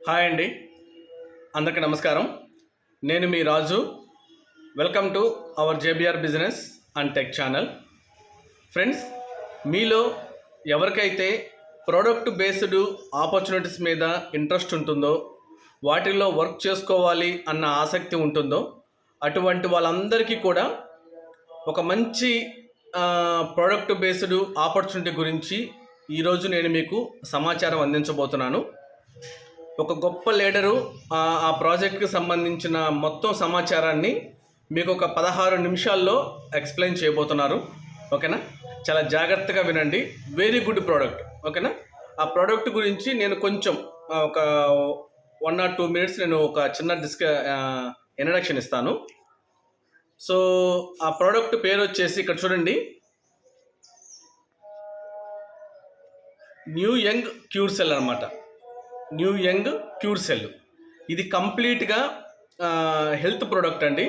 Hi అండి. అందరికీ నమస్కారం. నేను మీ Raju. Welcome to our JBR business and tech channel friends మీలో ఎవరికైతే ప్రోడక్ట్ బేస్డ్ ఆపర్చునిటీస్ మీద ఇంట్రెస్ట్ ఉంటుందో వాటిల్లో వర్క్ చేసుకోవాలి అన్న ఆసక్తి ఉంటుందో అటువంటి వాళ్ళందరికీ కూడా ఒక మంచి ప్రోడక్ట్ బేస్డ్ ఆపర్చునిటీ గురించి ఈరోజు నేను మీకు సమాచారం అందించబోతున్నాను. ఒక గొప్ప లీడరు ఆ ప్రాజెక్ట్కి సంబంధించిన మొత్తం సమాచారాన్ని మీకు ఒక పదహారు నిమిషాల్లో ఎక్స్ప్లెయిన్ చేయబోతున్నారు. ఓకేనా? చాలా జాగ్రత్తగా వినండి. వెరీ గుడ్ ప్రోడక్ట్ ఓకేనా? ఆ ప్రోడక్ట్ గురించి నేను కొంచెం ఒక వన్ ఆర్ టూ మినిట్స్ నేను ఒక చిన్న డిస్క ఇంట్రడక్షన్ ఇస్తాను. సో ఆ ప్రోడక్ట్ పేరు వచ్చేసి ఇక్కడ చూడండి. న్యూ యంగ్ క్యూర్ సెల్ అనమాట న్యూ యంగ్ క్యూర్ సెల్. ఇది కంప్లీట్గా హెల్త్ ప్రోడక్ట్ అండి.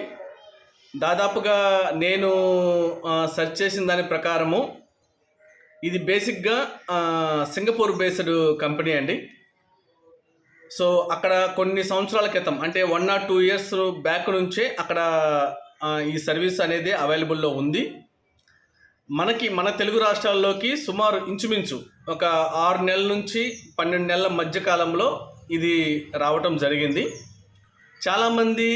దాదాపుగా నేను సెర్చ్ చేసిన దాని ప్రకారము ఇది బేసిక్గా సింగపూర్ బేస్డ్ కంపెనీ అండి. సో అక్కడ కొన్ని సంవత్సరాల క్రితం అంటే one or two years back నుంచే అక్కడ ఈ సర్వీస్ అనేది అవైలబుల్లో ఉంది. మనకి మన తెలుగు రాష్ట్రాల్లోకి సుమారు ఇంచుమించు ఒక ఆరు నెలల నుంచి పన్నెండు నెలల మధ్య కాలంలో ఇది రావటం జరిగింది. చాలామంది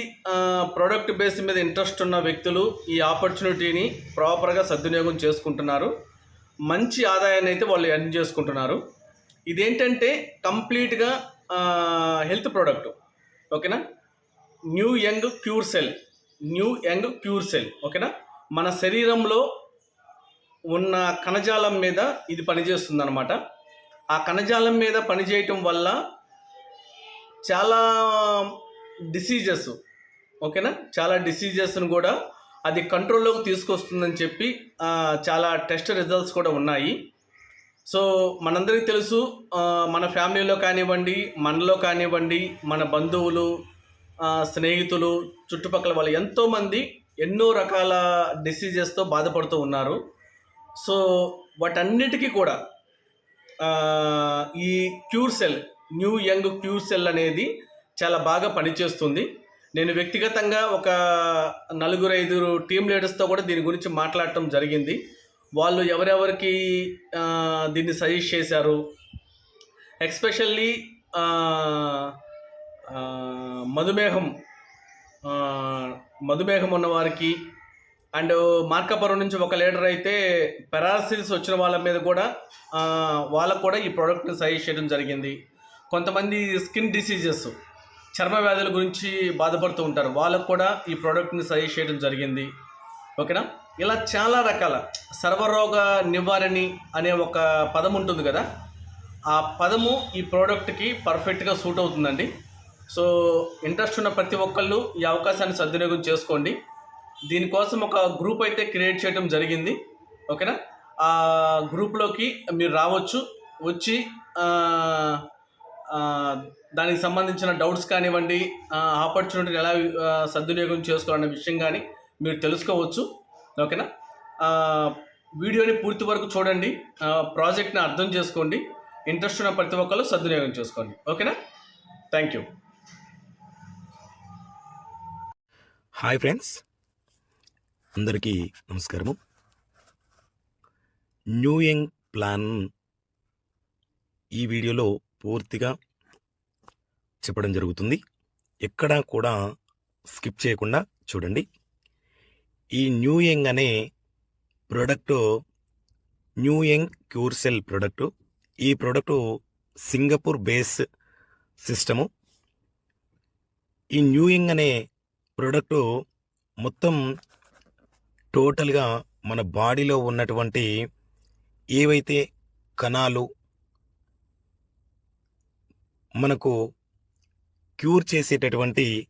ప్రోడక్ట్ బేస్ మీద ఇంట్రెస్ట్ ఉన్న వ్యక్తులు ఈ ఆపర్చునిటీని ప్రాపర్గా సద్వినియోగం చేసుకుంటున్నారు. మంచి ఆదాయాన్ని అయితే వాళ్ళు ఎర్న్ చేసుకుంటున్నారు. ఇదేంటంటే కంప్లీట్గా హెల్త్ ప్రోడక్ట్ ఓకేనా? New young cure cell new young cure cell ఓకేనా? మన శరీరంలో ఉన్న కణజాలం మీద ఇది పనిచేస్తుంది అనమాట ఆ కణజాలం మీద పనిచేయటం వల్ల చాలా డిసీజెస్ ఓకేనా? చాలా డిసీజెస్ను కూడా అది కంట్రోల్లోకి తీసుకొస్తుందని చెప్పి చాలా టెస్ట్ రిజల్ట్స్ కూడా ఉన్నాయి. సో మనందరికీ తెలుసు మన ఫ్యామిలీలో కానివ్వండి మనలో కానివ్వండి మన బంధువులు స్నేహితులు చుట్టుపక్కల వాళ్ళు ఎంతోమంది ఎన్నో రకాల డిసీజెస్తో బాధపడుతూ ఉన్నారు. సో వాటన్నిటికీ కూడా ఈ cure cell new young cure cell అనేది చాలా బాగా పనిచేస్తుంది. నేను వ్యక్తిగతంగా ఒక నలుగురు ఐదుగురు టీమ్ లీడర్స్తో కూడా దీని గురించి మాట్లాడటం జరిగింది. వాళ్ళు ఎవరెవరికి దీన్ని సజెస్ట్ చేశారు. ఎక్స్పెషల్లీ మధుమేహం మధుమేహం ఉన్నవారికి అండ్ మార్కాపురం నుంచి ఒక లీడర్ అయితే పెరాసిల్స్ వచ్చిన వాళ్ళ మీద కూడా వాళ్ళకు కూడా ఈ ప్రోడక్ట్ని సజెస్ట్ చేయడం జరిగింది. కొంతమంది స్కిన్ డిసీజెస్ చర్మ వ్యాధుల గురించి బాధపడుతూ ఉంటారు. వాళ్ళకు కూడా ఈ ప్రోడక్ట్ని సజెస్ట్ చేయడం జరిగింది. ఓకేనా? ఇలా చాలా రకాల సర్వరోగ నివారణి అనే ఒక పదం ఉంటుంది కదా? ఆ పదము ఈ ప్రోడక్ట్కి పర్ఫెక్ట్గా సూట్ అవుతుందండి. సో ఇంట్రెస్ట్ ఉన్న ప్రతి ఒక్కళ్ళు ఈ అవకాశాన్ని సద్వినియోగం చేసుకోండి. దీనికోసం ఒక గ్రూప్ అయితే క్రియేట్ చేయడం జరిగింది. ఓకేనా ఆ గ్రూప్లోకి మీరు రావచ్చు. వచ్చి దానికి సంబంధించిన డౌట్స్ కానివ్వండి ఆపర్చునిటీని ఎలా సద్వినియోగం చేసుకోవాలనే విషయం కానీ మీరు తెలుసుకోవచ్చు. ఓకేనా వీడియోని పూర్తి వరకు చూడండి. ప్రాజెక్ట్ని అర్థం చేసుకోండి. ఇంట్రెస్ట్ ఉన్న ప్రతి ఒక్కరు సద్వినియోగం చేసుకోండి. ఓకేనా థ్యాంక్ యూ హాయ్ ఫ్రెండ్స్ అందరికీ నమస్కారము. న్యూ యంగ్ ప్లాన్ ఈ వీడియోలో పూర్తిగా చెప్పడం జరుగుతుంది. ఎక్కడా కూడా స్కిప్ చేయకుండా చూడండి. ఈ న్యూ యంగ్ అనే product new young cure cell ఈ ప్రోడక్టు సింగపూర్ బేస్ సిస్టము. ఈ న్యూ యంగ్ అనే ప్రోడక్టు మొత్తం టోటల్గా మన బాడీలో ఉన్నటువంటి ఏవైతే కణాలు మనకు క్యూర్ చేసేటటువంటి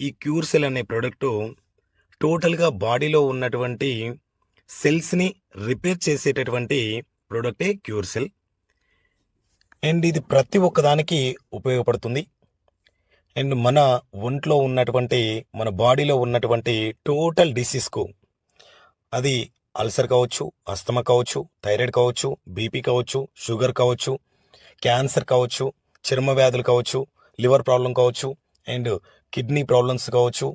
ఈ క్యూర్ సెల్ అనే ప్రోడక్టు టోటల్గా బాడీలో ఉన్నటువంటి సెల్స్ని రిపేర్ చేసేటటువంటి ప్రోడక్టే క్యూర్ సెల్. అండ్ ఇది ప్రతి ఒక్కదానికి ఉపయోగపడుతుంది. అండ్ మన ఒంట్లో ఉన్నటువంటి మన బాడీలో ఉన్నటువంటి టోటల్ డిసీజ్కు అది అల్సర్ కావచ్చు అస్తమా కావచ్చు థైరాయిడ్ కావచ్చు బీపీ కావచ్చు షుగర్ కావచ్చు క్యాన్సర్ కావచ్చు చర్మ వ్యాధులు కావచ్చు లివర్ ప్రాబ్లం కావచ్చు అండ్ కిడ్నీ ప్రాబ్లమ్స్ కావచ్చు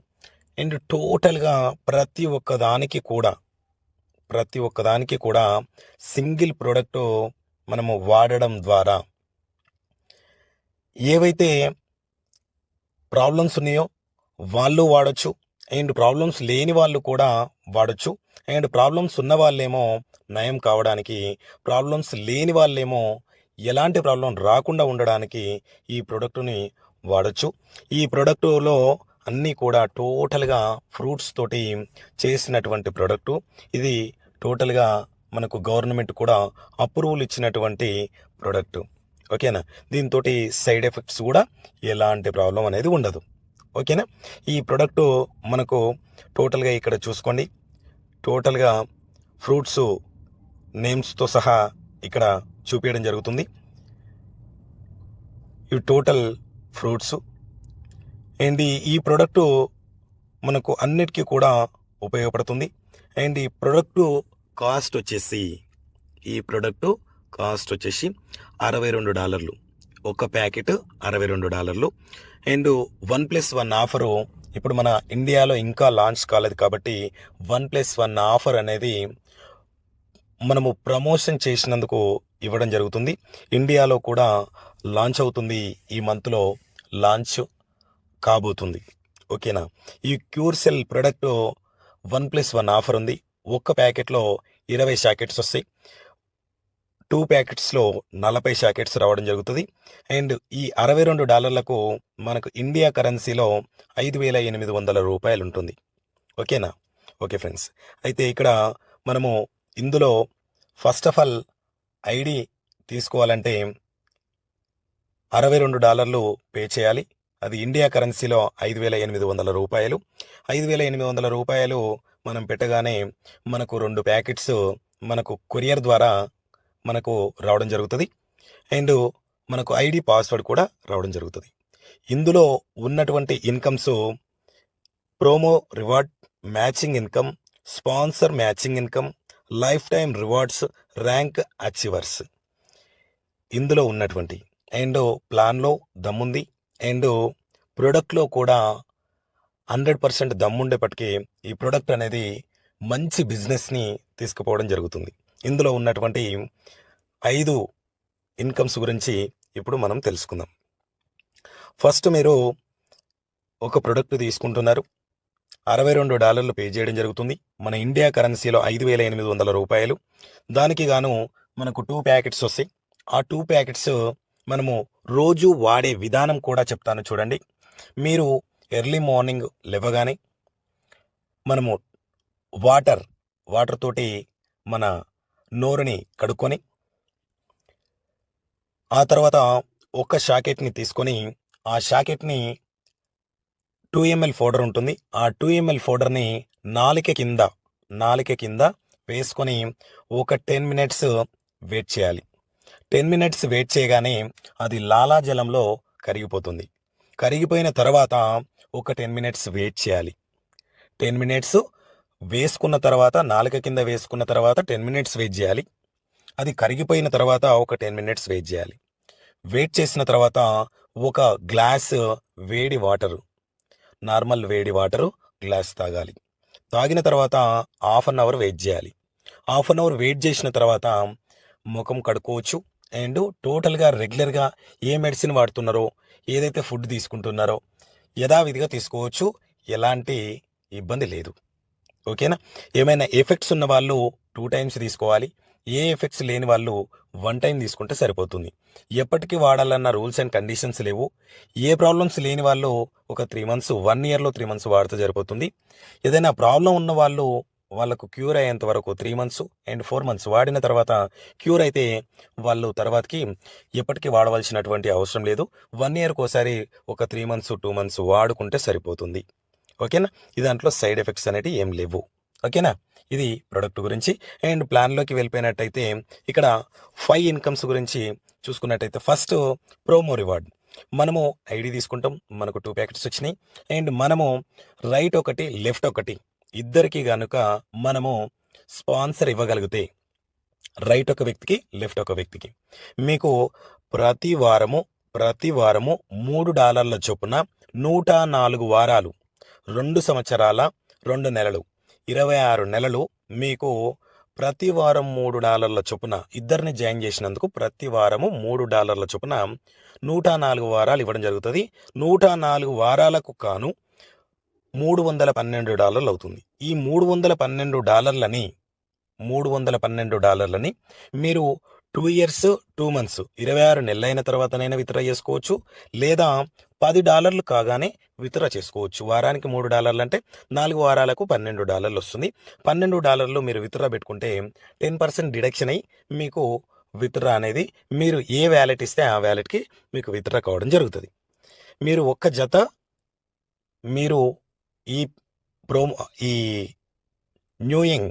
అండ్ టోటల్గా ప్రతి ఒక్క దానికి కూడా ప్రతి ఒక్క దానికి కూడా సింగిల్ ప్రోడక్ట్ మనము వాడడం ద్వారా ఏవైతే ప్రాబ్లమ్స్ ఉన్నాయో వాళ్ళు వాడచ్చు అండ్ ప్రాబ్లమ్స్ లేని వాళ్ళు కూడా వాడచ్చు. అండ్ ప్రాబ్లమ్స్ ఉన్న వాళ్ళేమో నయం కావడానికి ప్రాబ్లమ్స్ లేని వాళ్ళేమో ఎలాంటి ప్రాబ్లం రాకుండా ఉండడానికి ఈ ప్రోడక్ట్ని వాడచ్చు. ఈ ప్రోడక్టులో అన్నీ కూడా టోటల్గా ఫ్రూట్స్ తోటి చేసినటువంటి ప్రోడక్టు. ఇది టోటల్గా మనకు గవర్నమెంట్ కూడా అప్రూవల్ ఇచ్చినటువంటి ప్రోడక్ట్. ఓకేనా? దీంతో సైడ్ ఎఫెక్ట్స్ కూడా ఎలాంటి ప్రాబ్లం అనేది ఉండదు. ఓకేనా? ఈ ప్రోడక్ట్ మనకు టోటల్గా ఇక్కడ చూసుకోండి. టోటల్గా ఫ్రూట్స్ నేమ్స్తో సహా ఇక్కడ చూపించడం జరుగుతుంది. ఇవి టోటల్ ఫ్రూట్స్. అండ్ ఈ- ఈ ప్రోడక్ట్ మనకు అన్నిటికీ కూడా ఉపయోగపడుతుంది. అండ్ ఈ ప్రోడక్ట్ కాస్ట్ వచ్చేసి ఈ ప్రోడక్ట్ కాస్ట్ వచ్చేసి అరవై రెండు డాలర్లు. ఒక ప్యాకెట్ అరవై రెండు డాలర్లు. And one plus one offer ఇప్పుడు మన ఇండియాలో ఇంకా లాంచ్ కాలేదు కాబట్టి వన్ ప్లస్ వన్ ఆఫర్ అనేది మనము ప్రమోషన్ చేసినందుకు ఇవ్వడం జరుగుతుంది. ఇండియాలో కూడా లాంచ్ అవుతుంది ఈ మంత్లో లాంచ్ కాబోతుంది. ఓకేనా? ఈ cure cell product one plus one offer ఉంది. ఒక్క ప్యాకెట్లో ఇరవై షాకెట్స్ వస్తాయి. టూ ప్యాకెట్స్లో నలభై షాకెట్స్ రావడం జరుగుతుంది. అండ్ ఈ అరవై రెండు డాలర్లకు మనకు ఇండియా కరెన్సీలో ఐదు వేల ఎనిమిది వందల రూపాయలు ఉంటుంది. ఓకేనా? Okay friends. అయితే ఇక్కడ మనము ఇందులో ఫస్ట్ ఆఫ్ ఆల్ ఐడి తీసుకోవాలంటే అరవై రెండు డాలర్లు పే చేయాలి. అది ఇండియా కరెన్సీలో ఐదు వేల ఎనిమిది వందల రూపాయలు. ఐదు వేల ఎనిమిది వందల రూపాయలు మనం పెట్టగానే మనకు రెండు ప్యాకెట్స్ మనకు కొరియర్ ద్వారా మనకు రావడం జరుగుతుంది. అండ్ మనకు ఐడి పాస్వర్డ్ కూడా రావడం జరుగుతుంది. ఇందులో ఉన్నటువంటి incomes promo reward matching income sponsor matching income life time rewards rank achievers ఇందులో ఉన్నటువంటి. అండ్ ప్లాన్లో దమ్ముంది. అండ్ ప్రోడక్ట్లో కూడా హండ్రెడ్ పర్సెంట్ దమ్ముండేపటికి ఈ ప్రోడక్ట్ అనేది మంచి బిజినెస్ని తీసుకుపోవడం జరుగుతుంది. ఇందులో ఉన్నటువంటి ఐదు ఇన్కమ్స్ గురించి ఇప్పుడు మనం తెలుసుకుందాం. ఫస్ట్ మీరు ఒక ప్రొడక్ట్ తీసుకుంటున్నారు. అరవై రెండు డాలర్లు పే చేయడం జరుగుతుంది. మన ఇండియా కరెన్సీలో ఐదు వేల ఎనిమిది వందల రూపాయలు. దానికి గాను మనకు టూ ప్యాకెట్స్ వస్తాయి. ఆ టూ ప్యాకెట్స్ మనము రోజు వాడే విధానం కూడా చెప్తాను చూడండి. మీరు ఎర్లీ మార్నింగ్ లేవగానే మనము వాటర్ వాటర్ తోటి మన నోరుని కడుక్కొని ఆ తర్వాత ఒక షాకెట్ని తీసుకొని ఆ షాకెట్ని టూ ఎంఎల్ ఫోడర్ ఉంటుంది. ఆ టూ ఎంఎల్ ఫోడర్ని నాలిక కింద నాలిక కింద వేసుకొని ఒక టెన్ మినిట్స్ వెయిట్ చేయాలి. టెన్ మినిట్స్ వెయిట్ చేయగానే అది లాలాజలంలో కరిగిపోతుంది. కరిగిపోయిన తర్వాత ఒక టెన్ మినిట్స్ వెయిట్ చేయాలి. టెన్ మినిట్స్ వేసుకున్న తర్వాత నాలుక కింద వేసుకున్న తర్వాత టెన్ మినిట్స్ వెయిట్ చేయాలి. అది కరిగిపోయిన తర్వాత ఒక టెన్ మినిట్స్ వెయిట్ చేయాలి. వెయిట్ చేసిన తర్వాత ఒక గ్లాస్ వేడి వాటరు నార్మల్ వేడి వాటరు గ్లాస్ తాగాలి. తాగిన తర్వాత హాఫ్ అన్ అవర్ వెయిట్ చేయాలి. హాఫ్ అన్ అవర్ వెయిట్ చేసిన తర్వాత ముఖం కడుక్కోవచ్చు. అండ్ టోటల్గా రెగ్యులర్గా ఏ మెడిసిన్ వాడుతున్నారో ఏదైతే ఫుడ్ తీసుకుంటున్నారో యథావిధిగా తీసుకోవచ్చు. ఎలాంటి ఇబ్బంది లేదు. ఓకేనా? ఏమైనా ఎఫెక్ట్స్ ఉన్న వాళ్ళు టూ టైమ్స్ తీసుకోవాలి. ఏ ఎఫెక్ట్స్ లేని వాళ్ళు వన్ టైం తీసుకుంటే సరిపోతుంది. ఎప్పటికీ వాడాలన్న రూల్స్ అండ్ కండిషన్స్ లేవు. ఏ ప్రాబ్లమ్స్ లేని వాళ్ళు ఒక త్రీ మంత్స్ వన్ ఇయర్లో త్రీ మంత్స్ వాడితే సరిపోతుంది. ఏదైనా ప్రాబ్లం ఉన్న వాళ్ళు వాళ్ళకు క్యూర్ అయ్యేంత వరకు three months and four months వాడిన తర్వాత క్యూర్ అయితే వాళ్ళు తర్వాతకి ఎప్పటికీ వాడవలసినటువంటి అవసరం లేదు. వన్ ఇయర్కి ఒకసారి ఒక త్రీ మంత్స్ టూ మంత్స్ వాడుకుంటే సరిపోతుంది. ఓకేనా? ఈ దాంట్లో సైడ్ ఎఫెక్ట్స్ అనేవి ఏం లేవు. ఓకేనా? ఇది ప్రొడక్ట్ గురించి. అండ్ ప్లాన్లోకి వెళ్ళిపోయినట్టయితే ఇక్కడ ఫైవ్ ఇన్కమ్స్ గురించి చూసుకున్నట్టయితే ఫస్ట్ ప్రోమో రివార్డ్. మనము ఐడి తీసుకుంటాం మనకు టూ ప్యాకెట్స్ వచ్చినాయి. అండ్ మనము రైట్ ఒకటి లెఫ్ట్ ఒకటి ఇద్దరికి గనుక మనము స్పాన్సర్ ఇవ్వగలిగితే రైట్ ఒక వ్యక్తికి లెఫ్ట్ ఒక వ్యక్తికి. మీకు ప్రతి వారము ప్రతి వారము మూడు డాలర్ల చొప్పున నూట నాలుగు వారాలు రెండు సంవత్సరాల రెండు నెలలు. ఇరవై ఆరు నెలలు మీకు ప్రతి వారం మూడు డాలర్ల చొప్పున ఇద్దరిని జాయిన్ చేసినందుకు ప్రతి వారము మూడు డాలర్ల చొప్పున నూట నాలుగు వారాలు ఇవ్వడం జరుగుతుంది. నూట నాలుగు వారాలకు కాను మూడు వందల పన్నెండు డాలర్లు అవుతుంది. ఈ మూడు వందల పన్నెండు డాలర్లని మూడు వందల పన్నెండు డాలర్లని మీరు టూ ఇయర్స్ టూ మంత్స్. ఇరవై ఆరు నెలలైన తర్వాతనైనా విత్డ్రా చేసుకోవచ్చు. లేదా పది డాలర్లు కాగానే విత్డ్రా చేసుకోవచ్చు. వారానికి మూడు డాలర్లు అంటే నాలుగు వారాలకు పన్నెండు డాలర్లు వస్తుంది పన్నెండు డాలర్లు మీరు విత్డ్రా పెట్టుకుంటే టెన్ పర్సెంట్ డిడక్షన్ అయ్యి మీకు విత్డ్రా అనేది మీరు ఏ వ్యాలెట్ ఇస్తే ఆ వ్యాలెట్కి మీకు విత్డ్రా కావడం జరుగుతుంది. మీరు ఒక్క జత మీరు ఈ ప్రోమో ఈ న్యూయింగ్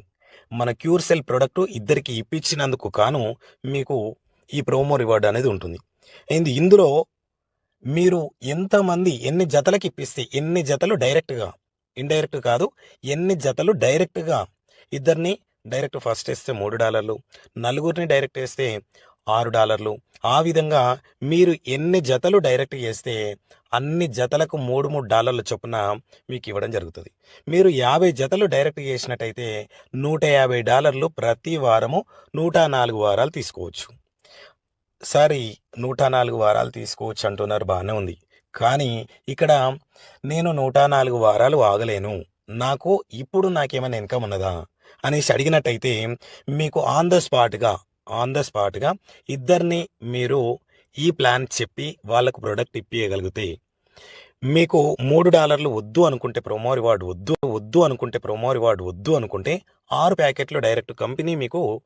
మన క్యూర్ సెల్ ప్రోడక్ట్ ఇద్దరికి ఇప్పించినందుకు కాను మీకు ఈ ప్రోమో రివార్డ్ అనేది ఉంటుంది. అండ్ ఇందులో మీరు ఎంతమంది ఎన్ని జతలకు ఇప్పిస్తే ఎన్ని జతలు డైరెక్ట్గా ఇండైరెక్ట్ కాదు ఎన్ని జతలు డైరెక్ట్గా ఇద్దరిని డైరెక్ట్ ఫస్ట్ వేస్తే మూడు డాలర్లు నలుగురిని డైరెక్ట్ వేస్తే ఆరు డాలర్లు. ఆ విధంగా మీరు ఎన్ని జతలు డైరెక్ట్ చేస్తే అన్ని జతలకు మూడు మూడు డాలర్ల చొప్పున మీకు ఇవ్వడం జరుగుతుంది. మీరు యాభై జతలు డైరెక్ట్ చేసినట్టయితే నూట యాభై డాలర్లు ప్రతి వారము నూట నాలుగు వారాలు తీసుకోవచ్చు. సారీ నూట నాలుగు వారాలు తీసుకోవచ్చు అంటున్నారు బాగానే ఉంది. కానీ ఇక్కడ నేను నూట నాలుగు వారాలు ఆగలేను. నాకు ఇప్పుడు నాకేమైనా ఇన్కమ్ ఉన్నదా అనేసి అడిగినట్టయితే మీకు ఆన్ ద స్పాట్గా ఆన్ ద స్పాట్గా ఇద్దరిని మీరు ఈ ప్లాన్ చెప్పి వాళ్ళకు ప్రోడక్ట్ ఇప్పియగలిగితే మీకు మూడు డాలర్లు వద్దు అనుకుంటే ప్రోమో రివార్డ్ వద్దు వద్దు అనుకుంటే ప్రోమో రివార్డ్ వద్దు అనుకుంటే ఆరు ప్యాకెట్లు డైరెక్ట్ కంపెనీ మీకు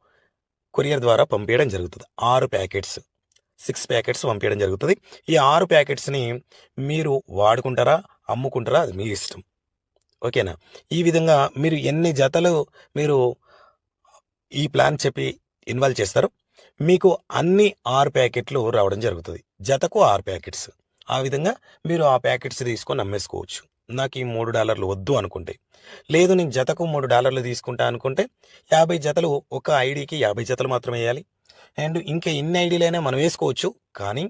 కొరియర్ ద్వారా పంపించడం జరుగుతుంది. ఆరు ప్యాకెట్స్ సిక్స్ ప్యాకెట్స్ పంపించడం జరుగుతుంది. ఈ ఆరు ప్యాకెట్స్ని మీరు వాడుకుంటారా అమ్ముకుంటారా అది మీ ఇష్టం. ఓకేనా? ఈ విధంగా మీరు ఎన్ని జతలు మీరు ఈ ప్లాన్ చెప్పి ఇన్వాల్వ్ చేస్తారు. మీకు అన్ని ఆరు ప్యాకెట్లు రావడం జరుగుతుంది. జతకు ఆరు ప్యాకెట్స్. ఆ విధంగా మీరు ఆ ప్యాకెట్స్ తీసుకొని అమ్మేసుకోవచ్చు. నాకు ఈ మూడు డాలర్లు వద్దు అనుకుంటే. లేదు నేను జతకు మూడు డాలర్లు తీసుకుంటా అనుకుంటే యాభై జతలు ఒక ఐడికి యాభై జతలు మాత్రమే వేయాలి. అండ్ ఇంకా ఎన్ని ఐడీలైనా మనం వేసుకోవచ్చు. కానీ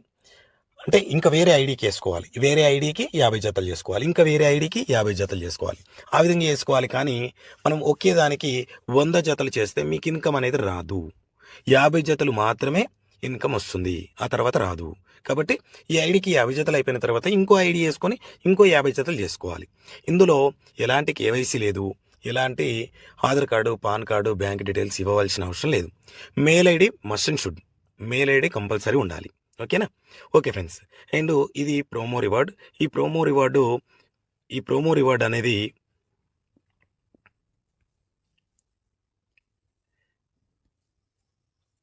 అంటే ఇంకా వేరే ఐడికి వేసుకోవాలి. వేరే ఐడికి యాభై జతలు చేసుకోవాలి. ఇంకా వేరే ఐడికి యాభై జతలు చేసుకోవాలి. ఆ విధంగా వేసుకోవాలి. కానీ మనం ఒకే దానికి వంద జతలు చేస్తే మీకు ఇన్కమ్ అనేది రాదు. యాభై జతలు మాత్రమే ఇన్కమ్ వస్తుంది. ఆ తర్వాత రాదు. కాబట్టి ఈ ఐడికి యాభై జతలు అయిపోయిన తర్వాత ఇంకో ఐడి వేసుకొని ఇంకో యాభై జతలు చేసుకోవాలి. ఇందులో ఎలాంటి కేవైసీ లేదు. ఎలాంటి Aadhaar card PAN card bank details ఇవ్వవలసిన అవసరం లేదు. Mail ID must and should. Mail ID compulsory ఉండాలి. ఓకేనా? Okay friends. అండ్ ఇది ప్రోమో రివార్డ్. ఈ ప్రోమో రివార్డు ఈ ప్రోమో రివార్డ్ అనేది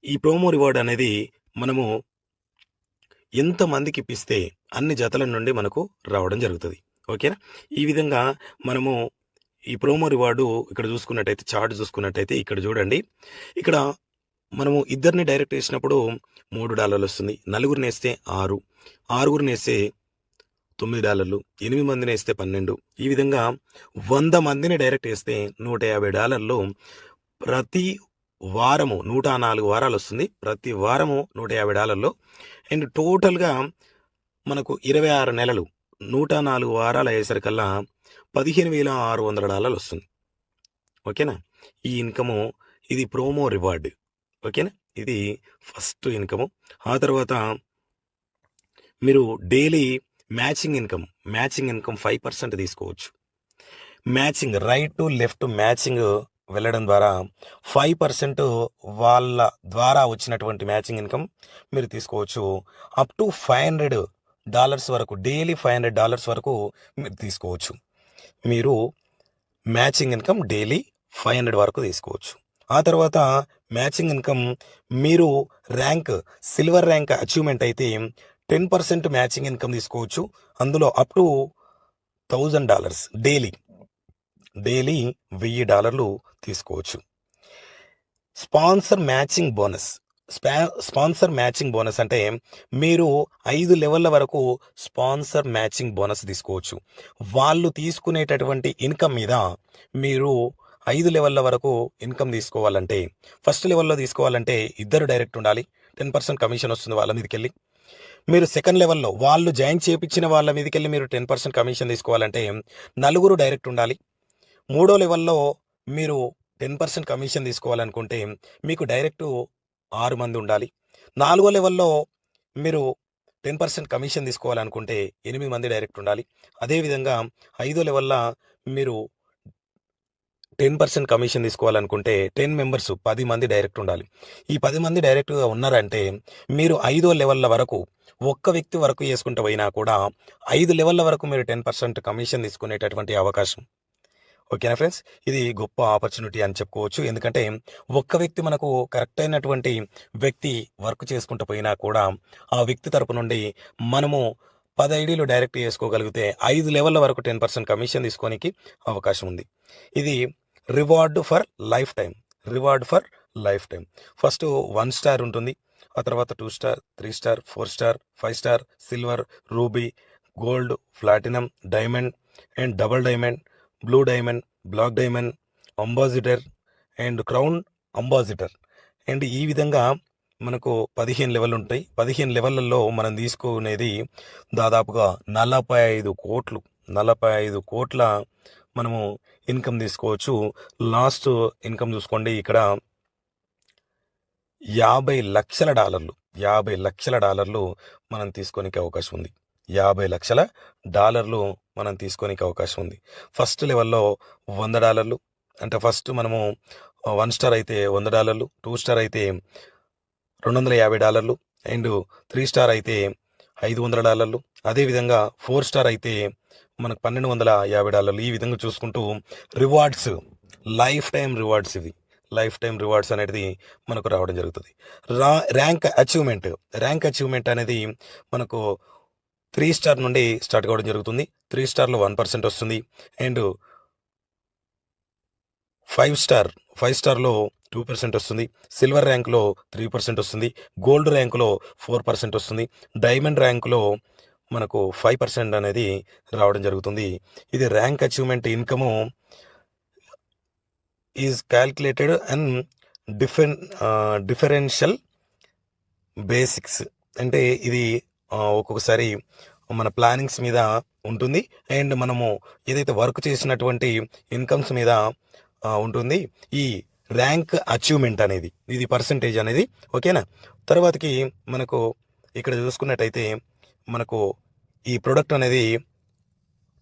ఈ ప్రోమో రివార్డ్ అనేది మనము ఎంతమందికి ఇప్పిస్తే అన్ని జతల నుండి మనకు రావడం జరుగుతుంది. ఓకేనా? ఈ విధంగా మనము ఈ ప్రోమో రివార్డు ఇక్కడ చూసుకున్నట్టయితే చార్ట్ చూసుకున్నట్టయితే ఇక్కడ చూడండి. ఇక్కడ మనము ఇద్దరిని డైరెక్ట్ వేసినప్పుడు మూడు డాలర్లు వస్తుంది. నలుగురిని వేస్తే ఆరు. ఆరుగురిని వేస్తే తొమ్మిది డాలర్లు. ఎనిమిది మందిని వేస్తే పన్నెండు. ఈ విధంగా వంద మందిని డైరెక్ట్ వేస్తే నూట యాభై డాలర్లు ప్రతి వారము నూట నాలుగు వారాలు వస్తుంది ప్రతి వారము నూట యాభై డాలర్లు. అండ్ టోటల్గా మనకు ఇరవై ఆరు నెలలు నూట నాలుగు వారాలు అయ్యేసరికల్లా పదిహేను వేల ఆరు వందల డాలర్లు వస్తుంది ఓకేనా? ఈ ఇన్కము ఇది ప్రోమో రివార్డ్. ఓకేనా? ఇది ఫస్ట్ ఇన్కము. ఆ తర్వాత మీరు daily matching income matching income five percent తీసుకోవచ్చు. Matching right to left matching వెళ్ళడం ద్వారా ఫైవ్ పర్సెంట్ వాళ్ళ ద్వారా వచ్చినటువంటి మ్యాచింగ్ ఇన్కమ్ మీరు తీసుకోవచ్చు. Up to five hundred dollars వరకు డైలీ ఫైవ్ హండ్రెడ్ డాలర్స్ వరకు మీరు తీసుకోవచ్చు. మీరు matching income daily five hundred వరకు తీసుకోవచ్చు. ఆ తర్వాత మ్యాచింగ్ ఇన్కమ్ మీరు ర్యాంక్ సిల్వర్ ర్యాంక్ అచీవ్మెంట్ అయితే టెన్ పర్సెంట్ మ్యాచింగ్ ఇన్కమ్ తీసుకోవచ్చు. అందులో up to thousand dollars daily daily వెయ్యి డాలర్లు తీసుకోవచ్చు. Sponsor matching bonus. Spa sponsor matching bonus అంటే మీరు ఐదు లెవెల్ల వరకు స్పాన్సర్ మ్యాచింగ్ బోనస్ తీసుకోవచ్చు. వాళ్ళు తీసుకునేటటువంటి ఇన్కమ్ మీద మీరు ఐదు లెవెల్ల వరకు ఇన్కమ్ తీసుకోవాలంటే ఫస్ట్ లెవెల్లో తీసుకోవాలంటే ఇద్దరు డైరెక్ట్ ఉండాలి. టెన్ పర్సెంట్ కమిషన్ వస్తుంది వాళ్ళ మీదకి వెళ్ళి మీరు సెకండ్ లెవెల్లో వాళ్ళు జాయిన్ చేయించిన వాళ్ళ మీదకి వెళ్ళి మీరు టెన్ పర్సెంట్ కమిషన్ తీసుకోవాలంటే నలుగురు డైరెక్ట్ ఉండాలి. మూడో లెవెల్లో మీరు టెన్ పర్సెంట్ కమిషన్ తీసుకోవాలనుకుంటే మీకు డైరెక్ట్ ఆరు మంది ఉండాలి. నాలుగో లెవెల్లో మీరు టెన్ పర్సెంట్ కమిషన్ తీసుకోవాలనుకుంటే ఎనిమిది మంది డైరెక్ట్ ఉండాలి. అదేవిధంగా ఐదో లెవెల్లో మీరు టెన్ పర్సెంట్ కమిషన్ తీసుకోవాలనుకుంటే టెన్ మెంబర్స్ పది మంది డైరెక్ట్ ఉండాలి. ఈ పది మంది డైరెక్ట్గా ఉన్నారంటే మీరు ఐదో లెవెల్ల వరకు ఒక్క వ్యక్తి వరకు చేసుకుంటూ పోయినా కూడా ఐదు లెవెల్ల వరకు మీరు టెన్ పర్సెంట్ కమిషన్ తీసుకునేటటువంటి అవకాశం ఓకేనా ఫ్రెండ్స్? ఇది గొప్ప ఆపర్చునిటీ అని చెప్పుకోవచ్చు. ఎందుకంటే ఒక్క వ్యక్తి మనకు కరెక్ట్ అయినటువంటి వ్యక్తి వర్క్ చేసుకుంటూ పోయినా కూడా ఆ వ్యక్తి తరపు నుండి మనము పది ఐడీలు డైరెక్ట్ చేసుకోగలిగితే ఐదు లెవెల్ల వరకు టెన్ పర్సెంట్ కమిషన్ తీసుకోనికి అవకాశం ఉంది. ఇది reward for life time. Reward for life time. First one star ఉంటుంది. ఆ తర్వాత two star three star four star five star silver ruby gold platinum diamond and double diamond blue diamond black diamond ambassador and crown ambassador and ఈ విధంగా మనకు పదిహేను level ఉంటాయి. పదిహేను లెవెల్లలో మనం తీసుకునేది దాదాపుగా నలభై ఐదు కోట్లు. నలభై ఐదు కోట్ల మనము ఇన్కమ్ తీసుకోవచ్చు. లాస్ట్ ఇన్కమ్ చూసుకోండి ఇక్కడ యాభై లక్షల డాలర్లు. యాభై లక్షల డాలర్లు మనం తీసుకోనికి అవకాశం ఉంది. యాభై లక్షల డాలర్లు మనం తీసుకోనికి అవకాశం ఉంది. ఫస్ట్ లెవెల్లో వంద డాలర్లు. అంటే ఫస్ట్ మనము వన్ స్టార్ అయితే వంద డాలర్లు టూ స్టార్ అయితే రెండు వందల యాభై డాలర్లు అండ్ త్రీ స్టార్ అయితే ఐదు వందల డాలర్లు. అదేవిధంగా ఫోర్ స్టార్ అయితే మనకు పన్నెండు వందల యాభై డాలర్లు. ఈ విధంగా చూసుకుంటూ రివార్డ్స్ లైఫ్ టైం రివార్డ్స్ ఇవి. లైఫ్ టైం రివార్డ్స్ అనేది మనకు రావడం జరుగుతుంది. రా ర్యాంక్ అచీవ్మెంట్. ర్యాంక్ అచీవ్మెంట్ అనేది మనకు త్రీ స్టార్ నుండి స్టార్ట్ కావడం జరుగుతుంది. త్రీ స్టార్లో వన్ పర్సెంట్ వస్తుంది. అండ్ ఫైవ్ స్టార్ ఫైవ్ స్టార్లో టూ పర్సెంట్ వస్తుంది. సిల్వర్ ర్యాంక్లో త్రీ పర్సెంట్ వస్తుంది. గోల్డ్ ర్యాంకులో ఫోర్ పర్సెంట్ వస్తుంది. డైమండ్ ర్యాంకులో మనకు ఫైవ్ పర్సెంట్ అనేది రావడం జరుగుతుంది. ఇది rank achievement income is calculated and డిఫెన్ differential basics. అంటే ఇది ఒక్కొక్కసారి మన ప్లానింగ్స్ మీద ఉంటుంది. అండ్ మనము ఏదైతే వర్క్ చేసినటువంటి ఇన్కమ్స్ మీద ఉంటుంది. ఈ ర్యాంక్ అచీవ్మెంట్ అనేది ఇది పర్సంటేజ్ అనేది ఓకేనా? తర్వాతకి మనకు ఇక్కడ చూసుకున్నట్టయితే మనకు ఈ ప్రొడక్ట్ అనేది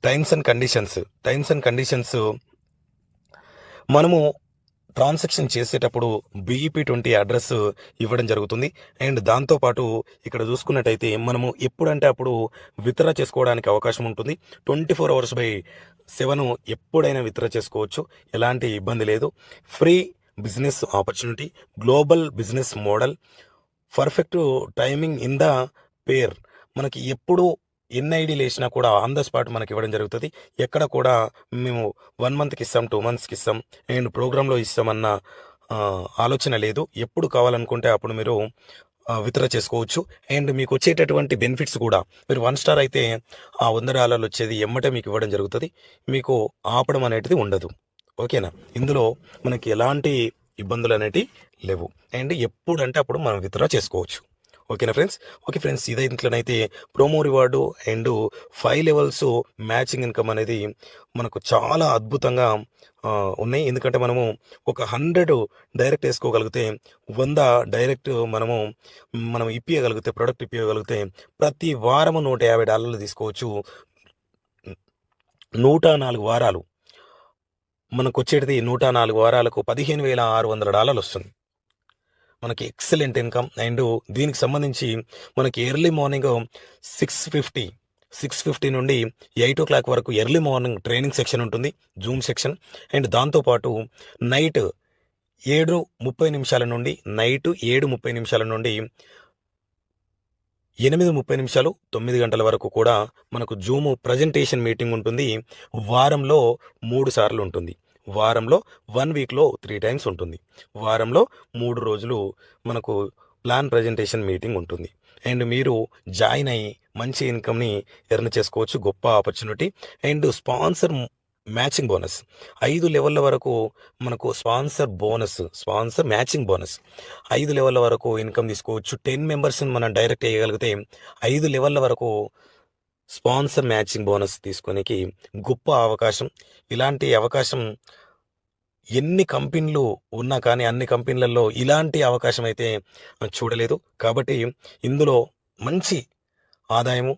times and conditions times and conditions మనము ట్రాన్సాక్షన్ చేసేటప్పుడు బీఈపీ ట్వంటీ అడ్రస్ ఇవ్వడం జరుగుతుంది. అండ్ దాంతోపాటు ఇక్కడ చూసుకున్నట్టయితే మనము ఎప్పుడంటే అప్పుడు విత్డ్రా చేసుకోవడానికి అవకాశం ఉంటుంది. Twenty four hours by seven ఎప్పుడైనా విత్డ్రా చేసుకోవచ్చు. ఎలాంటి ఇబ్బంది లేదు. Free business opportunity global business model perfect timing in the pair మనకి ఎప్పుడు ఎన్ని ఐడీలు వేసినా కూడా ఆన్ ద స్పాట్ మనకి ఇవ్వడం జరుగుతుంది. ఎక్కడ కూడా మేము వన్ మంత్కి ఇస్తాం టూ మంత్స్కి ఇస్తాం అండ్ ప్రోగ్రాంలో ఇస్తామన్న ఆలోచన లేదు. ఎప్పుడు కావాలనుకుంటే అప్పుడు మీరు విత్డ్రా చేసుకోవచ్చు. అండ్ మీకు వచ్చేటటువంటి బెనిఫిట్స్ కూడా. మీరు వన్ స్టార్ అయితే ఆ వంద డాలర్లు వచ్చేది ఎమ్మటే మీకు ఇవ్వడం జరుగుతుంది. మీకు ఆపడం అనేది ఉండదు. ఓకేనా? ఇందులో మనకి ఎలాంటి ఇబ్బందులు అనేటివి లేవు. అండ్ ఎప్పుడంటే అప్పుడు మనం విత్డ్రా చేసుకోవచ్చు. ఓకేనా ఫ్రెండ్స్? ఓకే ఫ్రెండ్స్ ఇదే ఇంట్లోనైతే promo reward and five levels matching income అనేది మనకు చాలా అద్భుతంగా ఉన్నాయి. ఎందుకంటే మనము ఒక హండ్రెడ్ డైరెక్ట్ వేసుకోగలిగితే వంద డైరెక్ట్ మనము మనం ఇప్పియగలిగితే ప్రొడక్ట్ ఇప్పియగలిగితే ప్రతి వారము నూట యాభై డాలర్లు తీసుకోవచ్చు. నూట నాలుగు వారాలు. మనకు వచ్చేటిది నూట నాలుగు వారాలకు పదిహేను వేల ఆరు వందల డాలర్లు వస్తుంది. మనకి ఎక్సలెంట్ ఇన్కమ్ అండ్ దీనికి సంబంధించి మనకి early morning six fifty six fifty నుండి ఎయిట్ ఓ క్లాక్ వరకు ఎర్లీ మార్నింగ్ ట్రైనింగ్ సెక్షన్ ఉంటుంది జూమ్ సెక్షన్ అండ్ దాంతోపాటు నైట్ ఏడు ముప్పై నిమిషాల నుండి నైట్ ఏడు ముప్పై నిమిషాల నుండి ఎనిమిది ముప్పై నిమిషాలు తొమ్మిది గంటల వరకు కూడా మనకు జూము ప్రజెంటేషన్ మీటింగ్ ఉంటుంది. వారంలో మూడు సార్లు ఉంటుంది. వారంలో వన్ వీక్లో త్రీ టైమ్స్ ఉంటుంది. వారంలో మూడు రోజులు మనకు ప్లాన్ ప్రజెంటేషన్ మీటింగ్ ఉంటుంది. అండ్ మీరు జాయిన్ అయ్యి మంచి ఇన్కమ్ని ఎర్న్ చేసుకోవచ్చు గొప్ప opportunity. And sponsor matching bonus. ఐదు లెవెల్ల వరకు మనకు sponsor bonus sponsor matching bonus. ఐదు లెవెల్ల వరకు ఇన్కమ్ తీసుకోవచ్చు. టెన్ మెంబర్స్ని మనం డైరెక్ట్ చేయగలిగితే ఐదు లెవెల్ల వరకు స్పాన్సర్ మ్యాచింగ్ బోనస్ తీసుకోనికి గొప్ప అవకాశం. ఇలాంటి అవకాశం ఎన్ని కంపెనీలు ఉన్నా కానీ అన్ని కంపెనీలలో ఇలాంటి అవకాశం అయితే చూడలేదు. కాబట్టి ఇందులో మంచి ఆదాయము